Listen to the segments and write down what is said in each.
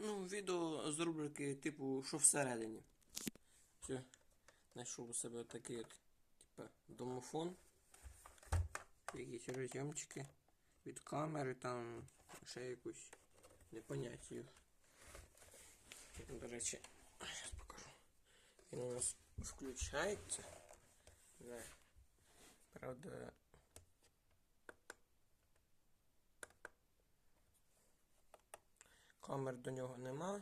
Ну, відео з рубрики типу що всередині. Все. Знайшов у себе такий от, типа, домофон. Якісь розйомчики від камери, там ще якусь непоняттю. До речі, зараз покажу. Він у нас включається. Да. Правда. Камер до нього нема.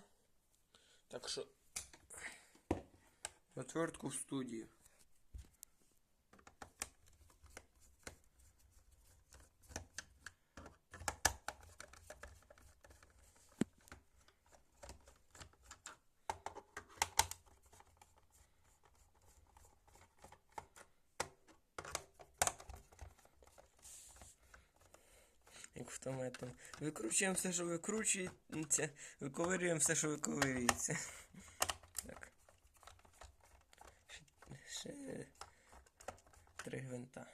Так що отвертку в студію. Як тому. Викручуємо все, що викручується, виковирюємо все, що виковирюється. Так. Ще три гвинта.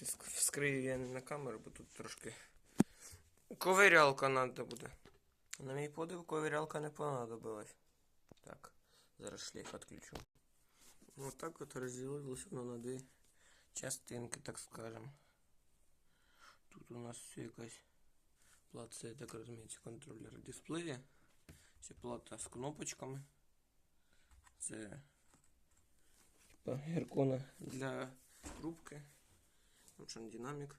Ск- вскрию я не на камеру, бо тут трошки. Ковирялка надо буде. На мій подив ковирялка не понадобилась. Так, зараз шлейф відключу. Вот так от розділилося воно на дві частинки, так скажем. Тут у нас все якась плата, я так розумію, це контролер дисплея. Це плата з кнопочками. Це типа геркона для трубки. Там що динамік.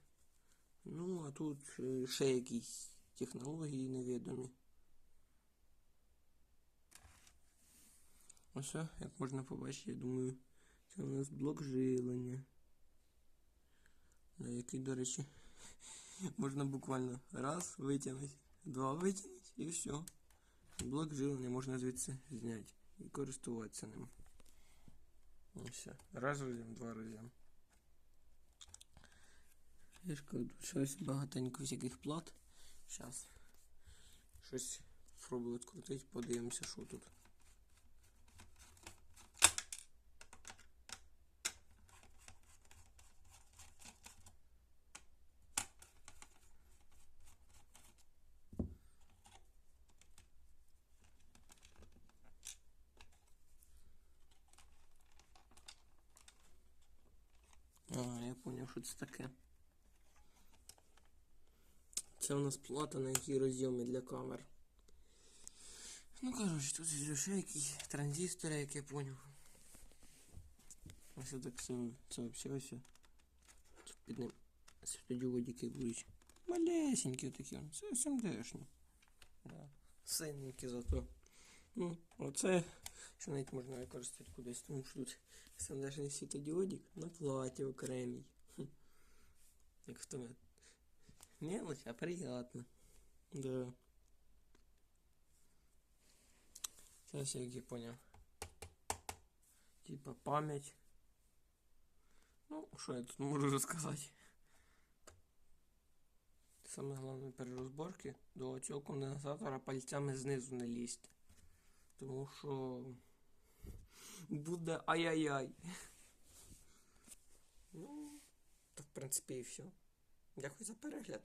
Ну, а тут е, ще якісь технології невідомі. Ось, о, як можна побачити, я думаю, це у нас блок жилення. На який, до речі, можна буквально раз витягнути, два витягнути і все. Блок жилення можна звідси зняти і користуватися ним. І все. Раз роз'єм, два роз'єм. Я тут щось багатенько всяких плат. Зараз щось спробую відкрутити, подивимося, що тут. А, я поняв, що це таке. Це у нас плата, на якій розйоми для камер. Ну, коротше, тут ще якісь транзистори, як я поняв. Ось так все, це. Тут під ним світодіодики будуть. Малесенькі такі. Це СМДшні. Да. Синенькі зато. Ну, оце, що навіть можна використати кудись, тому що тут СМДшний світодіодик на платі окремій. Як в тому. Мелочь, а приятно. Да. Сейчас где понял. Типа память. Ну, що я тут можу розказати? Саме головне при розборці до цього конденсатора пальцями знизу не лізти. Тому що буде ай-яй-яй. Ну, то в принципі і все. Дякую за перегляд.